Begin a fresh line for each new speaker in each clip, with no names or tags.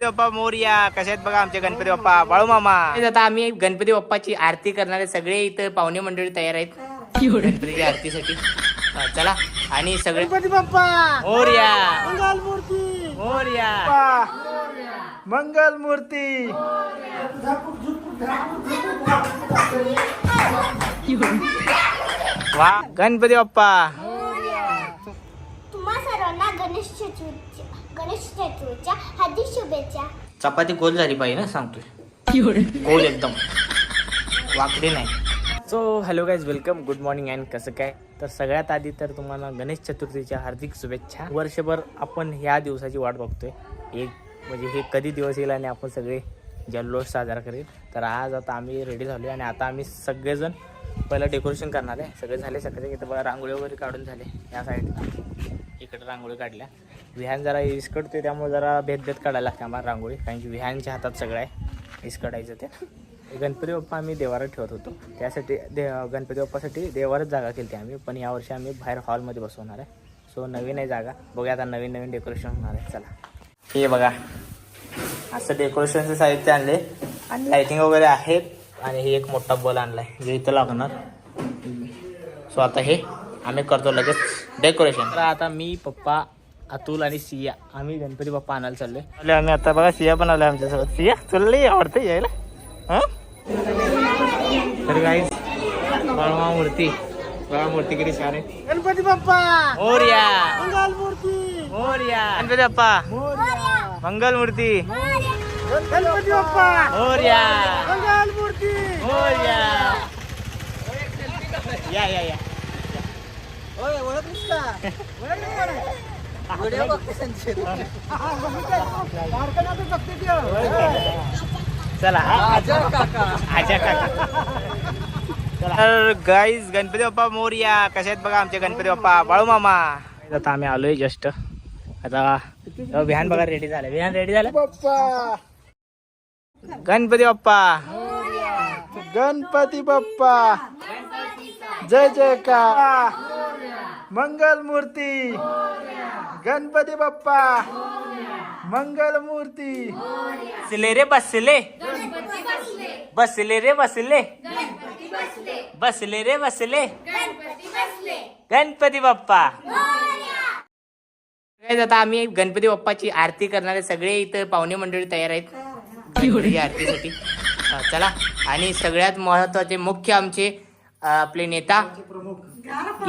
गणपती बाप्पा मोर्या कसे आहेत बघा आमचे गणपती बाप्पा? बाळू मामा. आता आम्ही गणपती बाप्पाची आरती करणारे सगळे इथं पाहुणे मंडळी तयार आहेत. गणपतीच्या आरतीसाठी. चला. आणि सगळे
गणपती बाप्पा!
मोर्या.
मंगल मूर्ती
मोर्या.
मंगल मूर्ती
वा. गणपती बाप्पा
तुम्हा सर्वांना गणेश चतुर्थी हार्दिक शुभेच्छा.
चपाती गोल झाली पाहिजे ना सांगतोय. गोल एकदम. वाकडी नाही. So hello guys welcome good morning and कसं काय? तर सगळ्यात आधी तर तुम्हाला गणेश चतुर्थीच्या हार्दिक शुभेच्छा. वर्षभर आपण ह्या दिवसाची वाट बघतोय. एक म्हणजे हे कधी दिवस येईल आणि आपण सगळे जल्लोष साजरा करेल. तर आज आता आम्ही रेडी झालो आणि आता आम्ही सगळेजण पहिलं डेकोरेशन करणार आहे. सगळे झाले सकाळचे इथं बघा रांगोळी वगैरे काढून झाले. या साईडला इकडे रांगोळी काढल्या. विहान जरा इसकडते त्यामुळे जरा भेद भेद काढायला लागते आम्हाला रांगोळी. कारण की विहानच्या हातात सगळं आहे इसकडायचं ते. गणपती बाप्पा आम्ही देवारात ठेवत होतो. त्यासाठी दे गणपती बाप्पासाठी देवारच जागा केली आम्ही. पण यावर्षी आम्ही बाहेर हॉलमध्ये बसवणार आहे. सो नवीन आहे जागा. बघूया आता नवीन नवीन डेकोरेशन होणार आहे. चला. हे बघा. असं डेकोरेशनचं साहित्य आणले. आणि लाइटिंग वगैरे आहेत आणि हे एक मोठा बॉल आणलाय. जो इथं लागणार. सो आता हे आम्ही करतो लगेच डेकोरेशन तर आता मी पप्पा अतुल आणि सिया आम्ही गणपती बाप्पा आणायला चाललोय आले आम्ही आता बघा सिया पण आलोय आमच्यासोबत सिया तुला लई आवडतं यायला हा तर काही बाळमा मूर्ती बाळा मूर्ती किती छान आहे
गणपती बाप्पा
मोर्या
मंगल मूर्ती
मोर्या गणपती बाप्पा
मोरया
मंगल मूर्ती
गणपती बाप्पा
मोर्या
मंगल मूर्ती
मोर्या या या या
ओळखलीस का ओळखली का
चला.
आजा काका.
आजा काका. तर गाईज गणपती बाप्पा मोर्या. कसे आहेत बघा आमचे गणपती बाप्पा? बाळू मामा. आता आम्ही आलोय जस्ट आता विहान बघा रेडी झालं. विहान रेडी झालं?
बाप्पा.
गणपती बाप्पा.
गणपती बाप्पा. जय जयकार. मंगल मूर्ती गणपती बाप्पा. मंगल मूर्ती
बसले रे बसले. बसले रे बसले. बसले रे बसले. गणपती बाप्पा. आता आम्ही गणपती बाप्पाची आरती करणारे सगळे इथं पाहुणे मंडळी तयार आहेत. आरतीसाठी. चला. आणि सगळ्यात महत्त्वाचे मुख्य आमचे आपले नेता.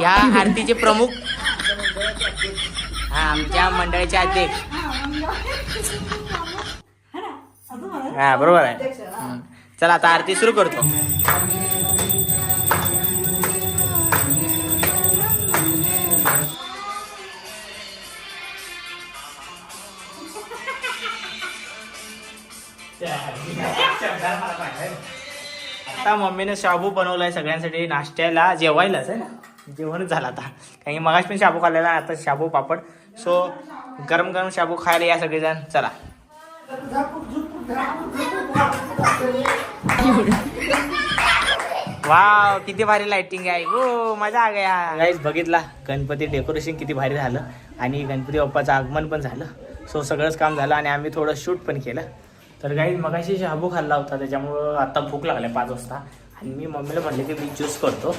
या आरतीचे प्रमुख हा आमच्या मंडळाचे अध्यक्ष. हा बरोबर आहे. चला आता आरती सुरू करतो. आता मम्मीने शाबू बनवलाय सगळ्यांसाठी नाश्त्याला जेवायलाच आहे ना. जेवणच झालं आता. कारण की मगाश पण शाबू खाल्लेला आता शाबू पापड. सो गरम गरम शाबू खायला या सगळेजण. चला. वाव किती भारी लाइटिंग आहे. हो मजा आ गया. गाईज बघितला गणपती डेकोरेशन किती भारी झालं. आणि गणपती बाप्पाचं आगमन पण झालं. सो सगळंच काम झालं आणि आम्ही थोडं शूट पण केलं. तर गाईज मगाशी शाबू खाल्ला होता. त्याच्यामुळं आता भूक लागल्या पाच वाजता. आणि मी मम्मीला म्हणले की मी ज्यूस करतो.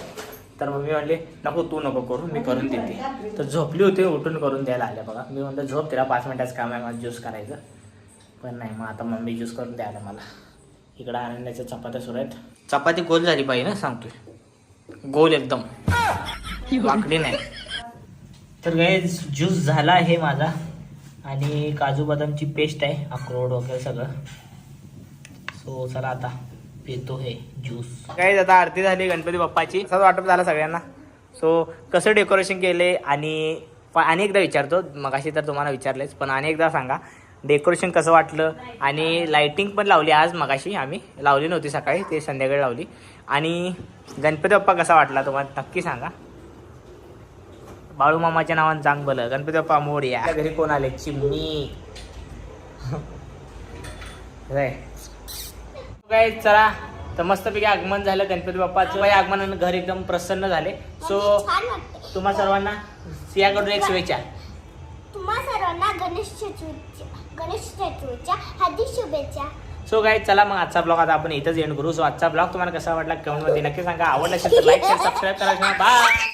तर मम्मी म्हणले नको तू नको करू मी करून देते. तर झोपली होती उठून करून द्यायला आल्या बघा. मी म्हणलं झोप तिला पाच मिनिटाचं काम आहे मला ज्यूस करायचं. पण नाही मग आता मम्मी ज्यूस करून द्यायला मला. इकडं आनंदाच्या चपात्या सुरू आहेत. चपाती गोल झाली पाहिजे ना सांगतोय. गोल एकदम. वाकडी नाही. तर काय ज्यूस झाला आहे माझा. आणि काजू बदामची पेस्ट आहे अक्रोड वगैरे सगळं. सो चला आता. पितो हे ज्यूस. काय आता आरती झाली गणपती बाप्पाची. असंच वाटप झाला सगळ्यांना. सो कसं डेकोरेशन केले आणि पण अनेकदा विचारतो. मगाशी तर तुम्हाला विचारलेच पण अनेकदा सांगा. डेकोरेशन कसं वाटलं? आणि लाइटिंग पण लावली आज मगाशी आम्ही. लावली नव्हती सकाळी ते संध्याकाळी लावली. आणि गणपती बाप्पा कसा वाटला तुम्हाला? नक्की सांगा. बाळू मामाच्या नावानं चांग भलं गणपती बाप्पा मोर्या. घरी कोण आले? चिमणी. काय चला. तर मस्तपैकी आगमन झालं. गणपती बाप्पाचं आगमनानं घर एकदम प्रसन्न झाले. सो तुम्हा सर्वांना सियाकडून एक शुभेच्छा.
तुम्हा सर्वांना गणेश चतुर्थी गणेश चतुर्थीच्या हार्दिक शुभेच्छा.
सो गाईज चला मग आजचा ब्लॉग आता आपण इथंच एंड करू. सो आजचा ब्लॉग तुम्हाला कसा वाटला कमेंटमध्ये नक्की सांगा. आवडला असेल तर लाईक शेअर सबस्क्राईब करा बाय